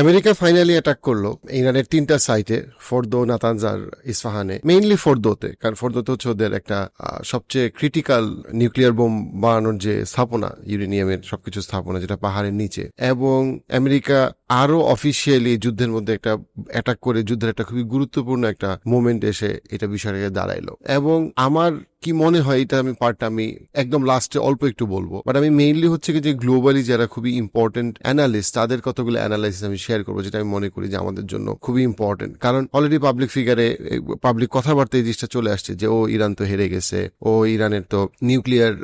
America finally attack করল ইরানের তিনটা সাইটে ফোর্দো, নাতানজার, ইসফাহানে মেইনলি ফোর্দোতে, কারণ ফোর্দোতে হচ্ছে ওদের একটা সবচেয়ে ক্রিটিক্যাল নিউক্লিয়ার বোম বানানোর যে স্থাপনা ইউরেনিয়ামের সবকিছু স্থাপনা, যেটা পাহাড়ের নিচে। এবং আমেরিকা আরও অফিসিয়ালি যুদ্ধের মধ্যে একটা অ্যাটাক করে, যুদ্ধের একটা খুবই গুরুত্বপূর্ণ একটা মোমেন্ট এসে এটা বিষয়টাকে দাঁড়াইলো। এবং আমার কি মনে হয় এটা আমি পার্টটা আমি একদম লাস্টে অল্প একটু বলব। বাট আমি মেইনলি হচ্ছে যে গ্লোবালি যারা খুবই ইম্পর্টেন্ট অ্যানালিস্ট তাদের কতগুলো অ্যানালাইসিস আমি শেয়ার করব যেটা আমি মনে করি যে আমাদের জন্য খুবই ইম্পর্টেন্ট কারণ অলরেডি পাবলিক ফিগারে পাবলিক কথাবার্তা এই জিনিসটা চলে আসছে যে, ও, ইরান তো হেরে গেছে। ও, ইরানের তো নিউক্লিয়ার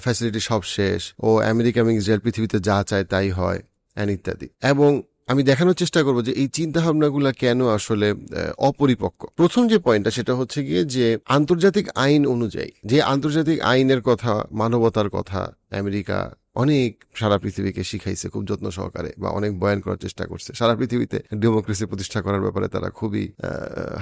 ফ্যাসিলিটি সব শেষ। ও, আমেরিকা এবং ইসরায়েল পৃথিবীতে যা চায় তাই হয় অ্যান্ড ইত্যাদি। এবং আমি দেখানোর চেষ্টা করব যে এই চিন্তা ভাবনাগুলা কেন আসলে অপরিপক্ক। প্রথম যে পয়েন্টটা সেটা হচ্ছে গিয়ে যে আন্তর্জাতিক আইন অনুযায়ী, যে আন্তর্জাতিক আইনের কথা, মানবতার কথা, আমেরিকা অনেক সারা পৃথিবীকে শিখাইছে খুব যত্ন সহকারে বা অনেক বয়ান করার চেষ্টা করছে। সারা পৃথিবীতে ডেমোক্রেসি প্রতিষ্ঠা করার ব্যাপারে তারা খুবই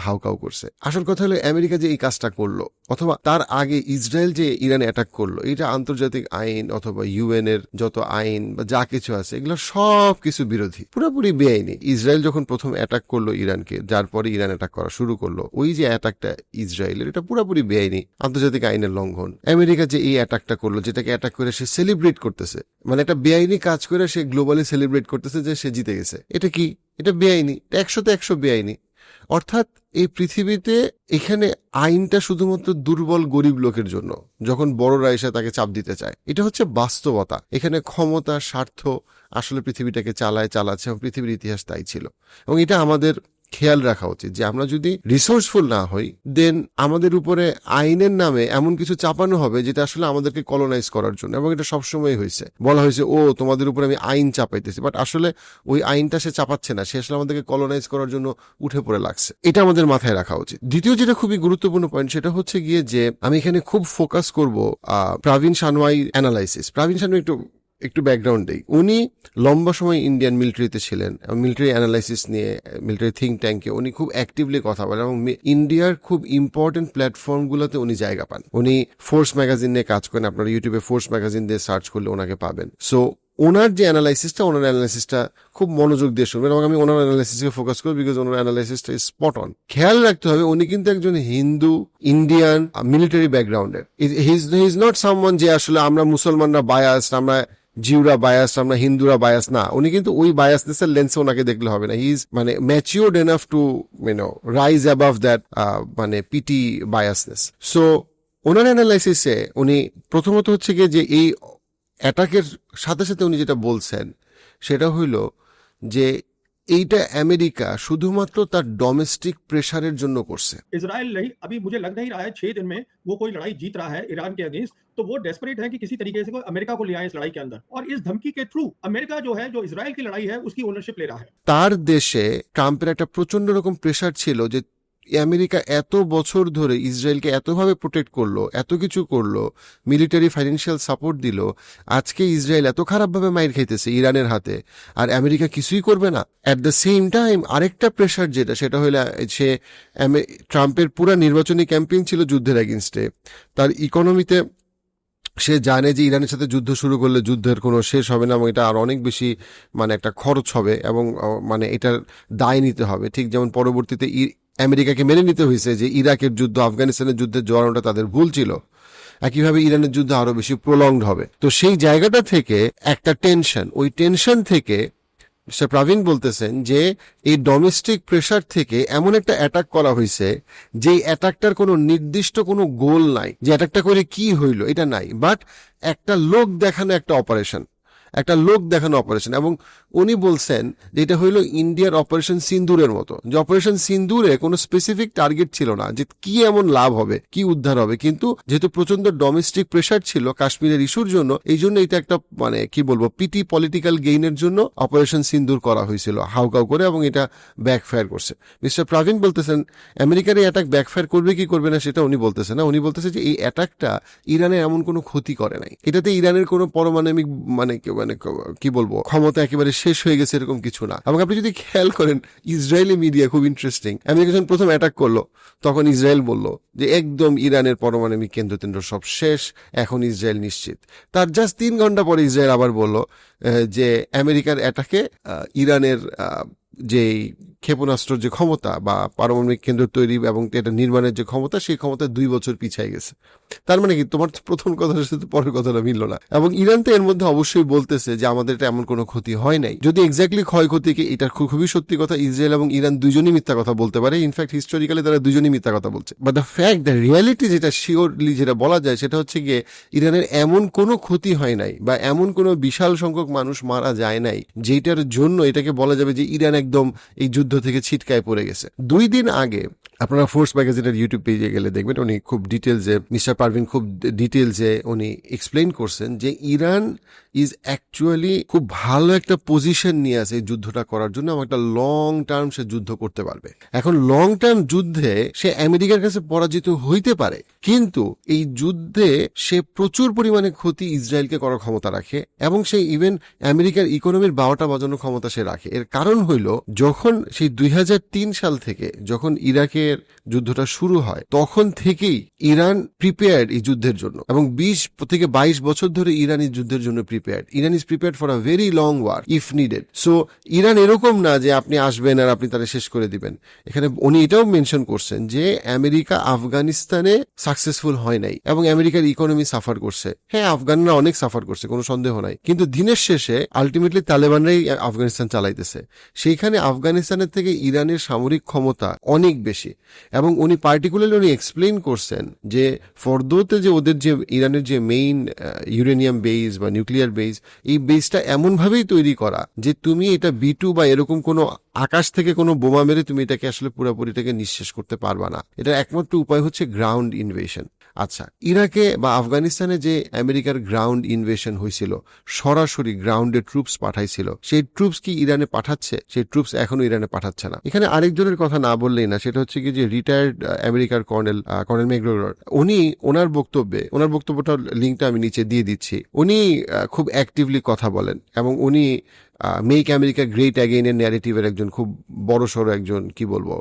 হাউকাউ করছে। আসল কথা হলো আমেরিকা যে এই কাজটা করল, অথবা তার আগে ইসরায়েল যে ইরানে অ্যাটাক করল, এটা আন্তর্জাতিক আইন অথবা ইউএন এর যত আইন বা যা কিছু আছে, এগুলো সব কিছু বিরোধী, পুরোপুরি বেআইনি। ইসরায়েল যখন প্রথম অ্যাটাক করল ইরানকে, যার পরে ইরান অ্যাটাক করা শুরু করল, ওই যে অ্যাটাকটা ইসরায়েলের, এটা পুরোপুরি বেআইনি, আন্তর্জাতিক আইনের লঙ্ঘন। আমেরিকা যে এই অ্যাটাকটা করল, যেটাকে অ্যাটাক করে সে সেলিব্রেট করতেছে। মানে একটা বেআইনি কাজ করে সে গ্লোবালি সেলিব্রেট করতেছে যে সে জিতে গেছে। এটা কি? এটা বেআইনি। একশোতে একশো বেআইনি। অর্থাৎ এই পৃথিবীতে এখানে আইনটা শুধুমাত্র দুর্বল গরিব লোকের জন্য, যখন বড়রা এসে তাকে চাপ দিতে চায়। এটা হচ্ছে বাস্তবতা। এখানে ক্ষমতা, স্বার্থ আসলে পৃথিবীটাকে চালায়, চালাচ্ছে, এবং পৃথিবীর ইতিহাস তাই ছিল। এবং এটা আমাদের খেয়াল রাখা উচিত যে আমরা যদি রিসোর্সফুল না হই দেন আমাদের উপরে আইনের নামে এমন কিছু চাপানো হবে যেটা আসলে আমাদেরকে কলোনাইজ করার জন্য, এবং এটা সবসময় হয়েছে। বলা হয়েছে, ও, তোমাদের উপরে আমি আইন চাপাইতেছি। বাট আসলে ওই আইনটা সে চাপাচ্ছে না, সে আসলে আমাদেরকে কলোনাইজ করার জন্য উঠে পড়ে লাগছে। এটা আমাদের মাথায় রাখা উচিত। দ্বিতীয় যেটা খুবই গুরুত্বপূর্ণ পয়েন্ট সেটা হচ্ছে গিয়ে যে আমি এখানে খুব ফোকাস করব প্রাভিন সানওয়াই অ্যানালাইসিস প্রাভিন সানওয়াই একটু একটু ব্যাকগ্রাউন্ড দেই। উনি লম্বা সময় ইন্ডিয়ান মিলিটারিতে ছিলেন মিলিটারি অ্যানালাইসিস নিয়ে মিলিটারি থিঙ্ক ট্যাঙ্কে উনি খুব অ্যাক্টিভলি কথা বলেন, এবং ইন্ডিয়ার খুব ইম্পর্টেন্ট প্ল্যাটফর্মগুলোতে উনি জায়গা পান। উনি ফোর্স ম্যাগাজিন নিয়ে কাজ করেন, আপনারা ইউটিউবে ফোর্স ম্যাগাজিন দিয়ে সার্চ করলে ওনাকে পাবেন। সো ওনার যে অ্যানালাইসিসটা ওনার অ্যানালাইসিসটা খুব মনোযোগ দিয়ে শুনবেন, এবং আমি ওনার অ্যানালাইসিসকে ফোকাস করব বিকজ ওনার অ্যানালাইসিসটা স্পট অন খেয়াল রাখতে হবে, উনি কিন্তু একজন হিন্দু ইন্ডিয়ান মিলিটারি ব্যাকগ্রাউন্ডের হি ইজ নট সামওয়ান যে আসলে আমরা মুসলমানরা বায়াস আমরা জিউরা বায়াস, আমরা হিন্দুরা বায়াস, না, উনি কিন্তু ওই বায়াসনেসের লেন্সে ওনাকে দেখলে হবে না। হি ইজ মানে matured enough to you know rise above that মানে পিটি বায়াসনেস। সো ওনার অ্যানালাইসিসে উনি প্রথমত হচ্ছে গিয়ে যে এই অ্যাটাকের সাথে সাথে উনি যেটা বলছেন, সেটা হইল যে এইটা আমেরিকা শুধুমাত্র তার ডোমেস্টিক প্রেশারের জন্য করছে इसराइल नहीं अभी मुझे लग नहीं रहा है छह दिन में वो कोई लड़ाई जीत रहा है ईरान के अगेंस्ट तो वो डेस्परेट है कि किसी तरीके से कोई अमेरिका को ले आए इस लड़ाई के अंदर और इस धमकी के थ्रू अमेरिका जो है जो इसराइल की लड़ाई है उसकी ओनरशिप ले रहा है তার দেশে ট্রাম্পের একটা প্রচন্ড রকম প্রেশার ছিল যে আমেরিকা এত বছর ধরে ইসরায়েলকে এতভাবে প্রোটেক্ট করল, এত কিছু করল মিলিটারি ফাইন্যান্সিয়াল সাপোর্ট দিল, আজকে ইসরায়েল এত খারাপভাবে মাইর খাইতেছে ইরানের হাতে, আর আমেরিকা কিছুই করবে না। অ্যাট দ্য সেম টাইম আরেকটা প্রেশার যেটা, সেটা হলো সে ট্রাম্পের পুরা নির্বাচনী ক্যাম্পেইন ছিল যুদ্ধের এগেনস্টে তার ইকোনমিতে সে জানে যে ইরানের সাথে যুদ্ধ শুরু করলে যুদ্ধের কোনো শেষ হবে না এবং এটা আর অনেক বেশি মানে একটা খরচ হবে এবং মানে এটার দায় নিতে হবে। ঠিক যেমন পরবর্তীতে আমেরিকাকে মেনে নিতে হয়েছে যে ইরাকের যুদ্ধ, আফগানিস্তানের যুদ্ধে জড়ানোটা তাদের ভুল ছিল। একইভাবে ইরানের যুদ্ধ আরও বেশি প্রলংড হবে। তো সেই জায়গাটা থেকে একটা টেনশন ওই টেনশন থেকে মিস্টার প্রবীণ বলতেছেন যে এই ডোমেস্টিক প্রেশার থেকে এমন একটা অ্যাটাক করা হয়েছে যে অ্যাটাকটার কোনো নির্দিষ্ট কোনো গোল নাই। যে অ্যাটাকটা করে কি হইল, এটা নাই। বাট একটা লোক দেখানো একটা অপারেশন একটা লোক দেখানো অপারেশন এবং উনি বলছেন যে এটা হইল ইন্ডিয়ার অপারেশন সিন্দুরের মতো। যে অপারেশন সিন্দুরে কোনো স্পেসিফিক টার্গেট ছিল না যে কি এমন লাভ হবে, কি উদ্ধার হবে। কিন্তু যেহেতু প্রচণ্ড ডোমেস্টিক প্রেশার ছিল কাশ্মীরের ইস্যুর জন্য, এই জন্য এটা একটা মানে কি বলব পিটি পলিটিক্যাল গেইনের জন্য অপারেশন সিন্দুর করা হয়েছিল হাউকাউ করে এবং এটা ব্যাকফায়ার করছে। মিস্টার প্রবীণ বলতেছেন, আমেরিকার এই অ্যাটাক ব্যাকফায়ার করবে কি করবে না সেটা উনি বলতেছেন না। উনি বলতেছে যে এই অ্যাটাকটা ইরানের এমন কোনো ক্ষতি করে নাই। এটাতে ইরানের কোনো পারমাণবিক মানে মানে কি বলব, ক্ষমতা একেবারে শেষ হয়ে গেছে এরকম কিছু না। এবং আপনি যদি খেয়াল করেন, ইসরায়েলি মিডিয়া খুব ইন্টারেস্টিং আমেরিকা যখন প্রথম অ্যাটাক করল, তখন ইসরায়েল বলল যে একদম ইরানের পারমাণবিক কেন্দ্র কেন্দ্র সব শেষ, এখন ইসরায়েল নিশ্চিত। তার জাস্ট তিন ঘণ্টা পরে ইসরায়েল আবার বলল যে আমেরিকার অ্যাটাকে ইরানের যে ক্ষেপণাস্ত্র যে ক্ষমতা বা পারমাণবিক কেন্দ্র তৈরি এবং এটা নির্মাণের যে ক্ষমতা, সেই ক্ষমতা দুই বছর পিছিয়ে গেছে। তার মানে কি, তোমার প্রথম কথার সাথে পরের কথাটা মিলল না। এবং ইরান তো এর মধ্যে অবশ্যই বলতেছে যে আমাদের এটা এমন কোনো ক্ষতি হয় নাই। যদি এক্স্যাক্টলি ক্ষয়ক্ষতিকে, এটা খুবই সত্যি কথা, ইসরায়েল এবং ইরান দুজনই মিথ্যা কথা বলতে পারে। ইনফ্যাক্ট হিস্টোরিক্যালি তারা দুজনই মিথ্যা কথা বলছে। But the fact the reality যেটা শিওরলি যেটা বলা যায়, সেটা হচ্ছে গিয়ে ইরানের এমন কোনো ক্ষতি হয় নাই বা এমন কোনো বিশাল সংখ্যক মানুষ মারা যায় নাই যেটার জন্য এটাকে বলা যাবে যে ইরান একদম এই যুদ্ধ থেকে ছিটকায় পড়ে গেছে। দুই দিন আগে আপনারা ফোর্স ম্যাগাজিনের ইউটিউব পেজে গেলে দেখবেন উনি খুব ডিটেলসে মিস্টার পারভিন খুব ডিটেলসে উনি এক্সপ্লেন করছেন যে ইরান ইজ অ্যাকচুয়ালি খুব ভালো একটা পজিশন নিয়ে আছে এই যুদ্ধটা করার জন্য এবং একটা লং টার্ম সে যুদ্ধ করতে পারবে। এখন লং টার্ম যুদ্ধে সে আমেরিকার কাছে পরাজিত হইতে পারে, কিন্তু এই যুদ্ধে সে প্রচুর পরিমাণে ক্ষতি ইসরায়েলকে করার ক্ষমতা রাখে এবং সে ইভেন আমেরিকার ইকোনমির বারোটা বাজানোর ক্ষমতা সে রাখে। এর কারণ হইল, যখন সেই দুই হাজার তিন সাল থেকে যখন ইরাকের যুদ্ধটা শুরু হয়, তখন থেকেই ইরান প্রিপেয়ার্ড এই যুদ্ধের জন্য এবং বিশ থেকে বাইশ বছর ধরে ইরান এই যুদ্ধের জন্য prepared Iran is prepared for a very long war if needed so Iran এরকম না যে আপনি আসবেন আর আপনি তারা শেষ করে দিবেন। এখানে উনি এটাও মেনশন করছেন যে আমেরিকা আফগানিস্তানে সাকসেসফুল হয় নাই এবং আমেরিকার ইকোনমি সাফার করছে। হ্যাঁ আফগানরা অনেক সাফার করছে, কোনো সন্দেহ নাই। কিন্তু দিনের শেষে আলটিমেটলি তালেবানরাই আফগানিস্তান চালাইতেছে। সেইখানে আফগানিস্তানের থেকে ইরানের সামরিক ক্ষমতা অনেক বেশি এবং উনি পার্টিকুলারলি উনি এক্সপ্লেন করছেন যে, ফর্দোতে যে ওদের যে, ইরানের যে মেইন ইউরেনিয়াম বেস বা নিউক্লিয়ার বেস এই বেজটা এমনভাবেই তৈরি করা যে তুমি এটা বিটু বা এরকম কোনো আকাশ থেকে কোনো বোমা মেরে তুমি এটাকে আসলে পুরোপুরিটাকে নিঃশেষ করতে পারবা না। এটার একমাত্র উপায় হচ্ছে গ্রাউন্ড ইনভেশন আচ্ছা ইরাকে বা আফগানিস্তানে যে আমেরিকার গ্রাউন্ড ইনভেশন হয়েছিল, সরাসরি গ্রাউন্ডে ট্রুপস পাঠাইছিল, সেই ট্রুপস কি ইরানে পাঠাচ্ছে? সেই ট্রুপস এখনও ইরানে পাঠাচ্ছে না। এখানে আরেকজনের কথা না বললেই না, সেটা হচ্ছে কি যে রিটায়ার্ড আমেরিকার কর্নেল কর্নেল মেগ্রোর উনি ওনার বক্তব্যে, ওনার বক্তব্যটার লিঙ্কটা আমি নিচে দিয়ে দিচ্ছি। উনি খুব অ্যাক্টিভলি কথা বলেন এবং উনি মেক আমেরিকা গ্রেট অ্যাগেইনের ন্যারেটিভের একজন খুব বড় সড়ো একজন, কি বলব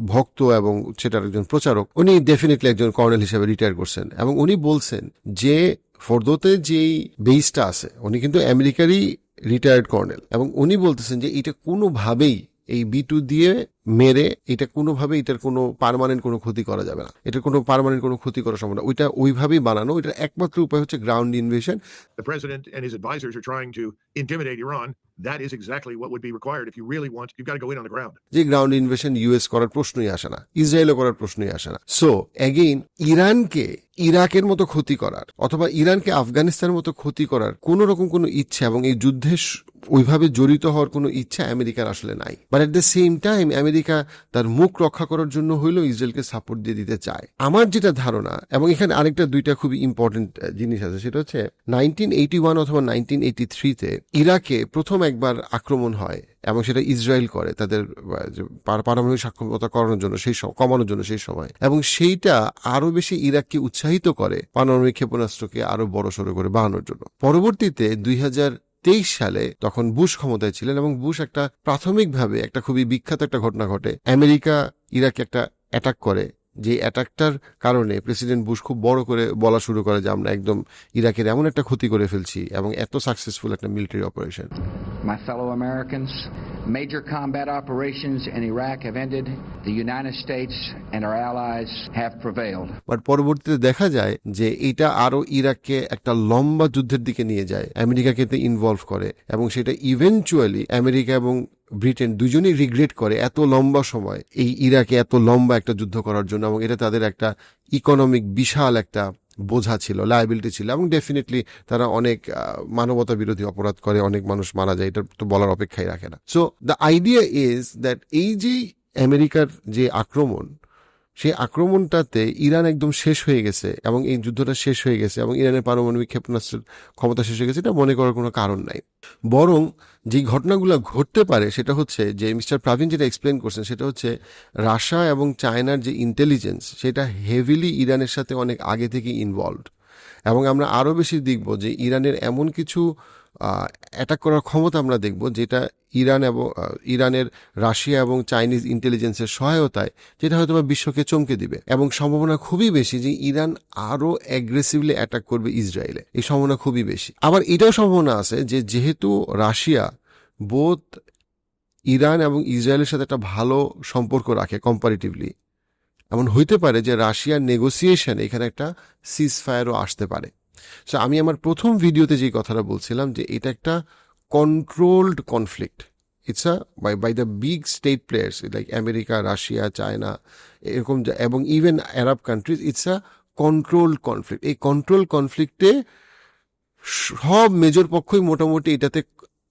ভক্ত এবং সেটার একজন প্রচারক, উনি ডেফিনেটলি একজন কর্নেল হিসেবে রিটায়ার করছেন। এবং উনি বলছেন যে, ফোর্দোতে যেই বেসটা আছে, উনি কিন্তু আমেরিকারই রিটায়ার্ড কর্নেল। এবং উনি বলতেছেন যে, এটা কোনোভাবেই এই বি টু দিয়ে মেরে, এটা কোনোভাবে এটার কোনো পার্মানেন্ট কোনো ক্ষতি করা যাবে না। এটার কোনো পার্মানেন্ট কোনো ক্ষতি করা সম্ভব না ওইটা ওইভাবেই বানানো এটার একমাত্র উপায় হচ্ছে ground invasion the president and his advisors are trying to that is exactly what would be required if you really want, you've got to go in on the ground. যে গ্রাউন্ড ইনভেশন ইউএস করার প্রশ্নই আসে না ইসরায়েলও করার প্রশ্নই আসে না। So again ইরানকে ইরাকের মতো ক্ষতি করার অথবা ইরানকে আফগানিস্তানের মতো ক্ষতি করার কোন রকম কোনো ইচ্ছা এবং এই যুদ্ধে ওইভাবে জড়িত হওয়ার কোনো ইচ্ছা আমেরিকার আসলে নাই। But at the same time America তার মুখ রক্ষা করার জন্য হইলেও ইসরায়েলকে সাপোর্ট দিয়ে দিতে চায়। আমার যেটা ধারণা এবং এখানে আরেকটা দুইটা খুবই ইম্পর্টেন্ট জিনিস আছে সেটা হচ্ছে নাইনটিন অথবা নাইনটিন এইটি ইরাকে প্রথম একবার আক্রমণ হয় এবং সেটা ইসরায়েল করে তাদের পারমাণবিক সক্ষমতা করানোর জন্য সেই কমানোর জন্য সেই সময়। এবং সেইটা আরও বেশি ইরাককে উৎসাহিত করে পারমাণবিক ক্ষেপণাস্ত্রকে আরও বড় সড়ো করে বাড়ানোর জন্য। পরবর্তীতে দুই তেইশ সালে তখন বুশ ক্ষমতায় ছিলেন এবং বুশ একটা প্রাথমিকভাবে একটা খুবই বিখ্যাত একটা ঘটনা ঘটে। আমেরিকা ইরাকে একটা অ্যাটাক করে যে অ্যাটাকটার কারণে প্রেসিডেন্ট বুশ খুব বড় করে বলা শুরু করে যে আমরা একদম ইরাকের এমন একটা ক্ষতি করে ফেলছি এবং এত সাকসেসফুল একটা military operation My fellow Americans, major combat operations in Iraq have ended. The United States and our allies have prevailed. But পরবর্তীতে দেখা যায় যে এটা আরও ইরাককে একটা লম্বা যুদ্ধের দিকে নিয়ে যায় আমেরিকাকে ইনভলভ করে এবং সেটা ইভেনচুয়ালি আমেরিকা এবং ব্রিটেন দুজনেই রিগ্রেট করে এত লম্বা সময় এই ইরাকে এত লম্বা একটা যুদ্ধ করার জন্য এবং এটা তাদের একটা ইকোনমিক বিশাল একটা বোঝা ছিল লায়াবিলিটি ছিল এবং ডেফিনেটলি তারা অনেক মানবতা বিরোধী অপরাধ করে, অনেক মানুষ মারা যায়, এটা তো বলার অপেক্ষাই রাখে না। So the idea is that এই যে আমেরিকার যে আক্রমণ সেই আক্রমণটাতে ইরান একদম শেষ হয়ে গেছে এবং এই যুদ্ধটা শেষ হয়ে গেছে এবং ইরানের পারমাণবিক ক্ষেপণাস্ত্রের ক্ষমতা শেষ হয়ে গেছে, এটা মনে করার কোনো কারণ নাই। বরং যে ঘটনাগুলো ঘটতে পারে সেটা হচ্ছে যে মিস্টার প্রাভিন যেটা এক্সপ্লেন করছেন, সেটা হচ্ছে রাশিয়া এবং চায়নার যে ইন্টেলিজেন্স সেটা হেভিলি ইরানের সাথে অনেক আগে থেকে ইনভলভড এবং আমরা আরও বেশি দেখব যে ইরানের এমন কিছু অ্যাটাক করার ক্ষমতা আমরা দেখব যেটা ইরান এবং ইরানের রাশিয়া এবং চাইনিজ ইন্টেলিজেন্সের সহায়তায়, যেটা হয়তো বিশ্বকে চমকে দিবে। এবং সম্ভাবনা খুবই বেশি যে ইরান আরও অ্যাগ্রেসিভলি অ্যাটাক করবে ইসরায়েলে। এই সম্ভাবনা খুবই বেশি। আবার এটাও সম্ভাবনা আছে যে যেহেতু রাশিয়া বোধ ইরান এবং ইসরায়েলের সাথে একটা ভালো সম্পর্ক রাখে কম্পারেটিভলি এমন হইতে পারে যে রাশিয়ার নেগোসিয়েশন এখানে একটা সিজ ফায়ারও আসতে পারে। সো আমি আমার প্রথম ভিডিওতে যে কথাটা বলছিলাম যে এটা একটা controlled conflict it's a by by the big state players like America Russia China এরকম এবং even Arab countries it's a controlled conflict এই কন্ট্রোল কনফ্লিক্টে সব মেজর পক্ষই মোটামুটি এটাতে,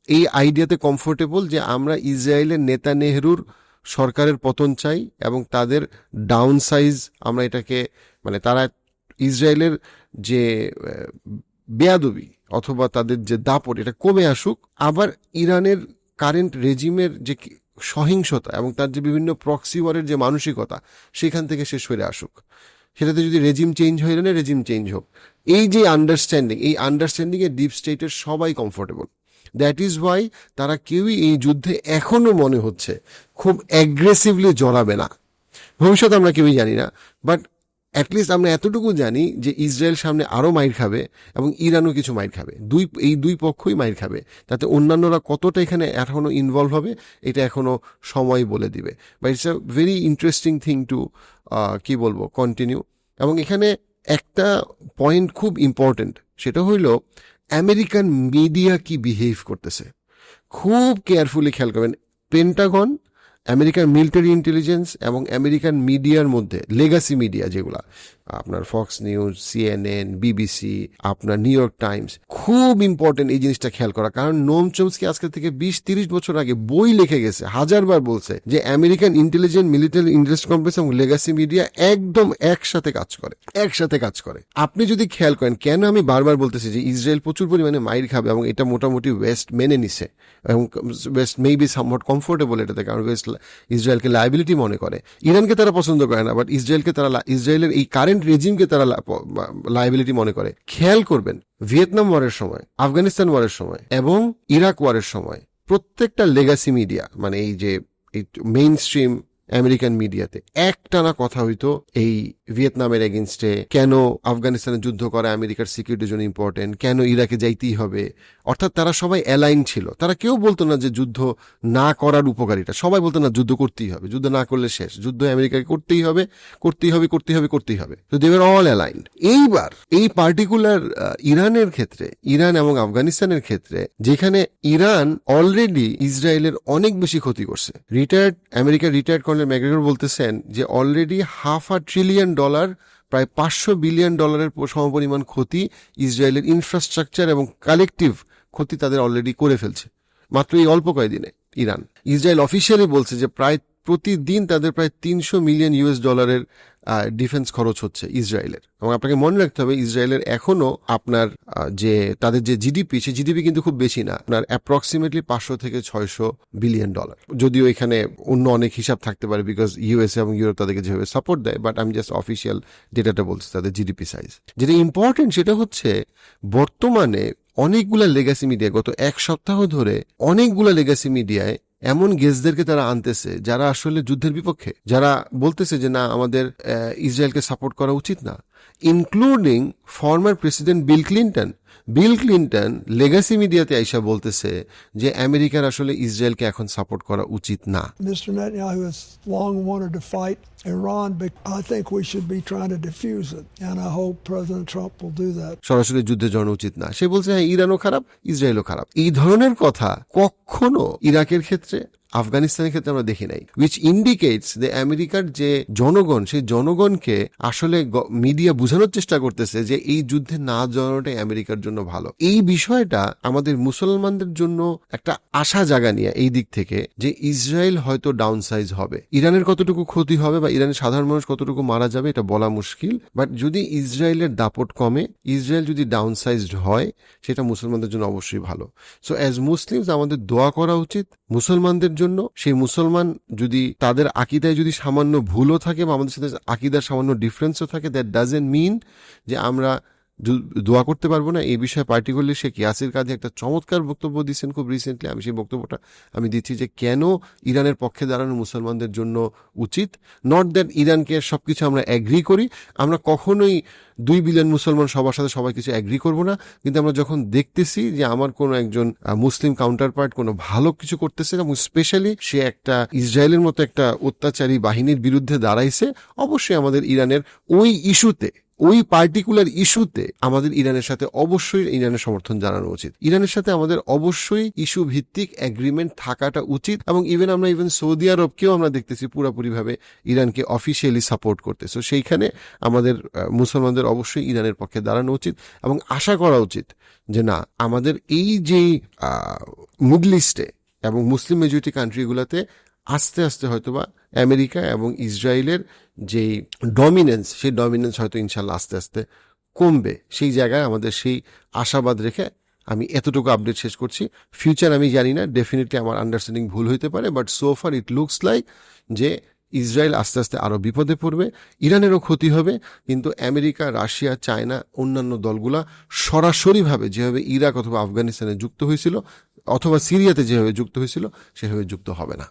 এই আইডিয়াতে কমফোর্টেবল যে আমরা ইসরায়েলের নেতা নেহরুর সরকারের পতন চাই এবং তাদের ডাউন সাইজ আমরা এটাকে মানে তারা ইসরায়েলের যে বেয়াদবি অথবা তাদের যে দাপট, এটা কমে আসুক। আবার ইরানের কারেন্ট রেজিমের যে সহিংসতা এবং তার যে বিভিন্ন প্রক্সি ওয়ারের যে মানসিকতা, সেখান থেকে সে সরে আসুক। সেটাতে যদি রেজিম চেঞ্জ হয়ে না রেজিম চেঞ্জ হোক। এই যে আন্ডারস্ট্যান্ডিং এই আন্ডারস্ট্যান্ডিংয়ে ডিপ স্টেটের সবাই কমফোর্টেবল দ্যাট ইজ ওয়াই তারা কেউই এই যুদ্ধে এখনও মনে হচ্ছে খুব অ্যাগ্রেসিভলি জড়াবে না। ভবিষ্যৎ আমরা কেউই জানি না। বাট অ্যাটলিস্ট আমরা এতটুকু জানি যে ইসরায়েল সামনে আরও মাইর খাবে এবং ইরানও কিছু মাইর খাবে। দুই, এই দুই পক্ষই মাইর খাবে। তাতে অন্যান্যরা কতটা এখানে এখনও ইনভলভ হবে, এটা এখনও সময় বলে দিবে। বা it's a very interesting thing to কি বলব কন্টিনিউ এবং এখানে একটা পয়েন্ট খুব ইম্পর্টেন্ট সেটা হইল আমেরিকান মিডিয়া কি বিহেভ করতেছে। খুব কেয়ারফুলি খেয়াল করবেন পেন্টাগন আমেরিকান মিলিটারি ইন্টেলিজেন্স এবং আমেরিকান মিডিয়ার মধ্যে লেগাসি মিডিয়া যেগুলা, আপনার ফক্স নিউজ সিএনএন বিবিসি আপনার নিউ ইয়র্ক টাইমস খুব ইম্পর্টেন্ট এই জিনিসটা খেয়াল করা। কারণ নোম চোমসকি আজকে থেকে বিশ, তিরিশ বছর আগে বই লিখে গেছে, হাজারবার বলছে যে American intelligent military industry complex এবং লেগাসি মিডিয়া একদম একসাথে কাজ করে, একসাথে কাজ করে। আপনি যদি খেয়াল করেন, কেন আমি বারবার বলতেছি যে ইসরায়েল প্রচুর পরিমাণে মাইর খাবে এবং এটা মোটামুটি ওয়েস্ট মেনে নিছে, এবং ওয়েস্ট মেবি সামহট কমফোর্টেবল এটাতে, কারণ ওয়েস্ট ইসরায়েলকে লাইবিলিটি মনে করে। ইরানকে তারা পছন্দ করে না বাট ইসরায়েলকে তারা ইসরায়েলের এই কারেন্ট রেজিমকে তারা লাইবিলিটি মনে করে। খেয়াল করবেন, ভিয়েতনাম ওয়ারের সময়, আফগানিস্তান ওয়ারের সময়, এবং ইরাক ওয়ারের সময় প্রত্যেকটা লেগাসি মিডিয়া মানে এই যে মেইন স্ট্রিম আমেরিকান মিডিয়াতে একটানা কথা হইতো এই ভিয়েতনামের এগেনস্টে কেন আফগানিস্তানে যুদ্ধ করা আমেরিকার সিকিউরিটির জন্য ইম্পর্টেন্ট কেন ইরাকে যাইতেই হবে? অর্থাৎ তারা সবাই অ্যালাইন ছিল। তারা কেউ বলতো না যে যুদ্ধ না করার উপকারিতা। সবাই বলতো না যুদ্ধ করতেই হবে। যুদ্ধ না করলে শেষ। যুদ্ধ আমেরিকাকে করতেই হবে করতেই হবে করতেই হবে করতেই হবে। তো দেবের অল অ্যালাইন এইবার এই পার্টিকুলার ইরানের ক্ষেত্রে, ইরান এবং আফগানিস্তানের ক্ষেত্রে, যেখানে ইরান অলরেডি ইসরায়েলের অনেক বেশি ক্ষতি করছে। রিটায়ার্ড আমেরিকার রিটায়ার্ড কর্নেল ম্যাগ্রেগর বলতেছেন যে already half a trillion dollar, প্রায় পাঁচশো বিলিয়ন ডলারের সমপরিমাণ ক্ষতি ইসরায়েলের ইনফ্রাস্ট্রাকচার এবং কালেকটিভ ক্ষতি তাদের অলরেডি করে ফেলছে। মাত্র এই অল্প কয়েকদিনে ইরান। ইসরায়েল অফিসিয়ালি বলছে যে প্রায় প্রতিদিন তাদের প্রায় তিনশো মিলিয়ন ইউএস ডলারের ডিফেন্স খরচ হচ্ছে ইসরায়েলের। এবং আপনাকে মনে রাখতে হবে, ইসরায়েলের এখনও আপনার যে তাদের যে জিডিপি, সেই জিডিপি কিন্তু খুব বেশি না। আপনার অ্যাপ্রক্সিমেটলি পাঁচশো থেকে ছয়শো বিলিয়ন ডলার। যদিও এখানে অন্য অনেক হিসাব থাকতে পারে বিকজ ইউএসএ এবং ইউরোপ তাদেরকে যেভাবে সাপোর্ট দেয় বাট আমি জাস্ট অফিসিয়াল ডেটাটা বলছি তাদের জিডিপি সাইজ যেটা ইম্পর্টেন্ট সেটা হচ্ছে, বর্তমানে অনেকগুলা লেগাসি মিডিয়া গত এক সপ্তাহ ধরে অনেকগুলা লেগাসি মিডিয়ায় এমন গেস্টদেরকে তারা আনতেছে, যারা আসলে যুদ্ধের বিপক্ষে, যারা বলতেছে যে না, আমাদের ইসরায়েলকে সাপোর্ট করা উচিত না including former president Bill Clinton Bill Clinton legacy মিডিয়াতে আইসা বলতেছে যে আমেরিকার আসলে ইসরায়েলকে এখন সাপোর্ট করা উচিত না Mr. Netanyahu has long wanted to fight Iran, but I think we should be trying to diffuse it. And I hope President Trump will do that. সরাসরি যুদ্ধে জড়ানো উচিত না সে বলছে হ্যাঁ ইরানও খারাপ ইসরায়েলও খারাপ এই ধরনের কথা কখনো ইরাকের ক্ষেত্রে আফগানিস্তানের ক্ষেত্রে আমরা দেখি নাই উইচ ইন্ডিকেটস যে আমেরিকার যে জনগণ, সেই জনগণকে আসলে মিডিয়া বোঝানোর চেষ্টা করতেছে যে এই যুদ্ধে না জড়ানোটাই আমেরিকার জন্য ভালো। এই বিষয়টা আমাদের মুসলমানদের জন্য একটা আশা জাগা নিয়ে এই দিক থেকে যে ইসরায়েল হয়তো ডাউন সাইজ হবে। ইরানের কতটুকু ক্ষতি হবে বা ইরানের সাধারণ মানুষ কতটুকু মারা যাবে এটা বলা মুশকিল বাট যদি ইসরায়েলের দাপট কমে, ইসরায়েল যদি ডাউন সাইজড হয়, সেটা মুসলমানদের জন্য অবশ্যই ভালো। সো অ্যাজ মুসলিমস আমাদের দোয়া করা উচিত, মুসলমানদের জন্য সেই মুসলমান যদি তাদের আকিদায় যদি সামান্য ভুলও থাকে বা আমাদের সাথে আকিদার সামান্য ডিফারেন্সও থাকে দ্যাট ডাজেন্ট মিন যে আমরা দোয়া করতে পারব না। এই বিষয়ে পার্টিকুলারলি শেখ ইয়াসির কাজে একটা চমৎকার বক্তব্য দিচ্ছেন খুব রিসেন্টলি আমি সেই বক্তব্যটা আমি দিচ্ছি যে কেন ইরানের পক্ষে দাঁড়ানো মুসলমানদের জন্য উচিত। নট দ্যাট ইরানকে সব কিছু আমরা অ্যাগ্রি করি। আমরা কখনোই দুই বিলিয়ন মুসলমান সবার সাথে সবাই কিছু অ্যাগ্রি করব না। কিন্তু আমরা যখন দেখতেছি যে আমার কোনো একজন মুসলিম কাউন্টার পার্ট কোনো ভালো কিছু করতেছে এবং স্পেশালি সে একটা ইসরায়েলের মতো একটা অত্যাচারী বাহিনীর বিরুদ্ধে দাঁড়াইছে, অবশ্যই আমাদের ইরানের ওই ইস্যুতে ওই পার্টিকুলার ইস্যুতে আমাদের ইরানের সাথে অবশ্যই ইরানের সমর্থন জানানো উচিত। ইরানের সাথে আমাদের অবশ্যই ইস্যু ভিত্তিক এগ্রিমেন্ট থাকাটা উচিত এবং ইভেন আমরা ইভেন সৌদি আরবকেও আমরা দেখতেছি পুরোপুরিভাবে ইরানকে অফিসিয়ালি সাপোর্ট করতে। সো সেইখানে আমাদের মুসলমানদের অবশ্যই ইরানের পক্ষে দাঁড়ানো উচিত এবং আশা করা উচিত যে না, আমাদের এই যে মিডল ইস্টে এবং মুসলিম মেজরিটি কান্ট্রিগুলোতে আস্তে আস্তে হয়তোবা আমেরিকা এবং ইসরায়েলের যে ডমিনেন্স সেই ডমিনেন্স হয়তো ইনশাল্লাহ আস্তে আস্তে কমবে। সেই জায়গায় আমাদের সেই আশাবাদ রেখে আমি এতটুকু আপডেট শেষ করছি। ফিউচার আমি জানি না ডেফিনেটলি আমার আন্ডারস্ট্যান্ডিং ভুল হইতে পারে but so far it looks like যে ইসরায়েল আস্তে আস্তে আরও বিপদে পড়বে, ইরানেরও ক্ষতি হবে, কিন্তু আমেরিকা, রাশিয়া, চায়না, অন্যান্য দলগুলা সরাসরিভাবে যেভাবে ইরাক অথবা আফগানিস্তানে যুক্ত হয়েছিল, অথবা সিরিয়াতে যেভাবে যুক্ত হয়েছিল, সেভাবে যুক্ত হবে না।